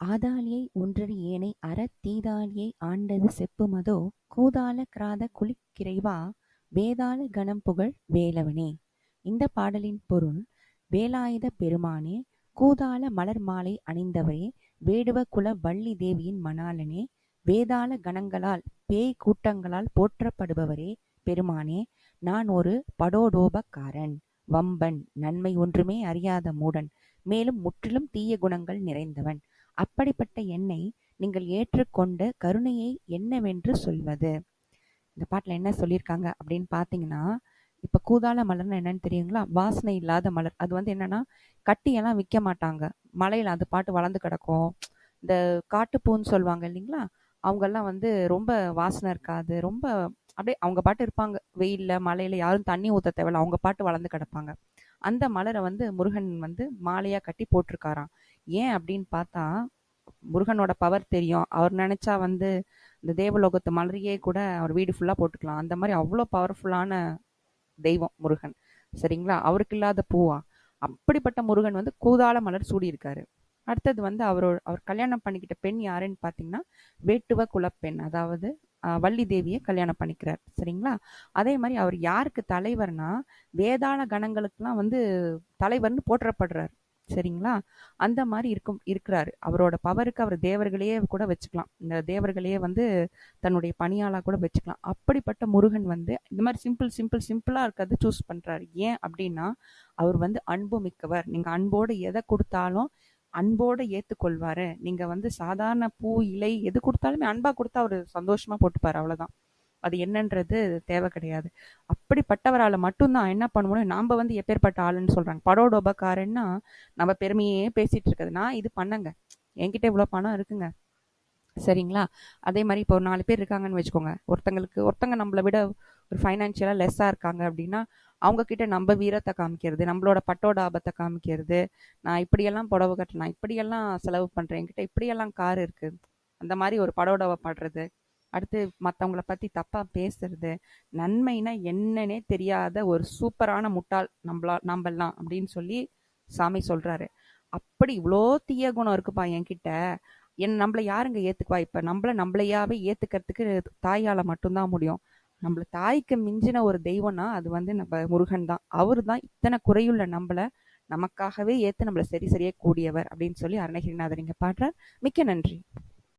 ஆதாலியை ஒன்றறி ஏனை அற தீதாலியை ஆண்டது செப்புமதோ கூதால கிராத குளிக்கிறைவா வேதாள கணம் புகழ் வேலவனே. இந்த பாடலின் பொருள் வேலாயுத பெருமானே கூதால மலர் மாலை அணிந்தவரே வேடுவ குல வள்ளி தேவியின் மணாலனே வேதாள கணங்களால் பேய் கூட்டங்களால் போற்றப்படுபவரே பெருமானே நான் ஒரு படோடோபக்காரன் வம்பன் நன்மை ஒன்றுமே அறியாத மூடன் மேலும் முற்றிலும் தீய குணங்கள் நிறைந்தவன். அப்படிப்பட்ட என்னை நீங்கள் ஏற்றுக்கொண்ட கருணையை என்னவென்று சொல்வது. இந்த பாட்டில் என்ன சொல்லியிருக்காங்க அப்படின்னு பார்த்தீங்கன்னா இப்போ கூதாள மலர்னு என்னன்னு தெரியுங்களா? வாசனை இல்லாத மலர். அது வந்து என்னன்னா கட்டியெல்லாம் விற்க மாட்டாங்க. மலையில் அது பாட்டு வளர்ந்து கிடக்கும். இந்த காட்டுப்பூன்னு சொல்லுவாங்க இல்லைங்களா? அவங்கெல்லாம் வந்து ரொம்ப வாசனை இருக்காது. ரொம்ப அப்படியே அவங்க பாட்டு இருப்பாங்க. வெயிலில் மலையில் யாரும் தண்ணி ஊற்ற தேவையில்ல. அவங்க பாட்டு வளர்ந்து கிடப்பாங்க. அந்த மலரை வந்து முருகன் வந்து மாலையாக கட்டி போட்டிருக்காராம். ஏன் அப்படின்னு பார்த்தா முருகனோட பவர் தெரியும். அவர் நினச்சா வந்து இந்த தேவலோகத்து மலரையே கூட அவர் வீடு ஃபுல்லாக போட்டுக்கலாம். அந்த மாதிரி அவ்வளோ பவர்ஃபுல்லான தெய்வம் முருகன். சரிங்களா? அவருக்கு இல்லாத பூவா? அப்படிப்பட்ட முருகன் வந்து கூதாள மலர் சூடியிருக்காரு. அடுத்தது வந்து அவரோட அவர் கல்யாணம் பண்ணிக்கிட்ட பெண் யாருன்னு பார்த்தீங்கன்னா வேட்டுவ குலப்பெண். அதாவது வள்ளி தேவியை கல்யாணம் பண்ணிக்கிறார். சரிங்களா? அதே மாதிரி அவர் யாருக்கு தலைவர்னா வேதாள கணங்களுக்கெல்லாம் வந்து தலைவர்னு போற்றப்படுறார். சரிங்களா? அந்த மாதிரி இருக்கும் இருக்கிறாரு. அவரோட பவருக்கு அவர் தேவர்களையே கூட வச்சுக்கலாம். இந்த தேவர்களையே வந்து தன்னுடைய பணியாளாக கூட வச்சுக்கலாம். அப்படிப்பட்ட முருகன் வந்து இந்த மாதிரி சிம்பிள் சிம்பிள் சிம்பிளாக இருக்கிறது சூஸ் பண்ணுறாரு ஏன் அப்படின்னா அவர் வந்து அன்பு மிக்கவர். நீங்கள் அன்போடு எதை கொடுத்தாலும் அன்போடு ஏற்றுக்கொள்வார் நீங்கள் வந்து சாதாரண பூ இலை எது கொடுத்தாலுமே அன்பாக கொடுத்தா அவர் சந்தோஷமாக போட்டுப்பார் அவ்வளோதான் அது என்னன்றது தேவை கிடையாது. அப்படிப்பட்டவரால் மட்டும்தான் என்ன பண்ண முடியும்? நாம் வந்து எப்பேற்பட்ட ஆளுன்னு சொல்கிறாங்க படோடோபக்காரன்னா நம்ம பெருமையே பேசிகிட்டு இருக்குது நான் இது பண்ணங்க. என்கிட்ட இவ்வளோ பணம் இருக்குங்க. சரிங்களா? அதே மாதிரி இப்போ ஒரு நாலு பேர் இருக்காங்கன்னு வச்சுக்கோங்க. ஒருத்தங்களுக்கு ஒருத்தங்க நம்மளை விட ஒரு ஃபைனான்ஷியலாக லெஸ்ஸாக இருக்காங்க அப்படின்னா அவங்கக்கிட்ட நம்ம வீரத்தை காமிக்கிறது நம்மளோட பட்டோட ஆபத்தை காமிக்கிறது நான் இப்படியெல்லாம் புடவை கட்டுறேன் நான் இப்படியெல்லாம் செலவு பண்ணுறேன் என்கிட்ட இப்படியெல்லாம் கார் இருக்குது அந்த மாதிரி ஒரு படோடவை படுறது அடுத்து மற்றவங்கள பற்றி தப்பாக பேசுறது நன்மைனா என்னன்னே தெரியாத ஒரு சூப்பரான முட்டாள் நம்மளா நம்பலாம் அப்படின்னு சொல்லி சாமி சொல்கிறாரு அப்படி இவ்வளோ தீய குணம் இருக்குப்பா என்கிட்ட. என் நம்மளை யாருங்க ஏற்றுக்குவா இப்போ? நம்மள நம்மளையாவே ஏற்றுக்கிறதுக்கு தாயால் மட்டும்தான் முடியும். நம்மள தாய்க்கு மிஞ்சின ஒரு தெய்வம்னா அது வந்து நம்ம முருகன் தான். அவர் தான் இத்தனை குறையுள்ள நம்மளை நமக்காகவே ஏற்று நம்மளை சரி சரியாக கூடியவர் அப்படின்னு சொல்லி அருணகிரிநாதர் இங்கே பாடுறார். மிக்க நன்றி.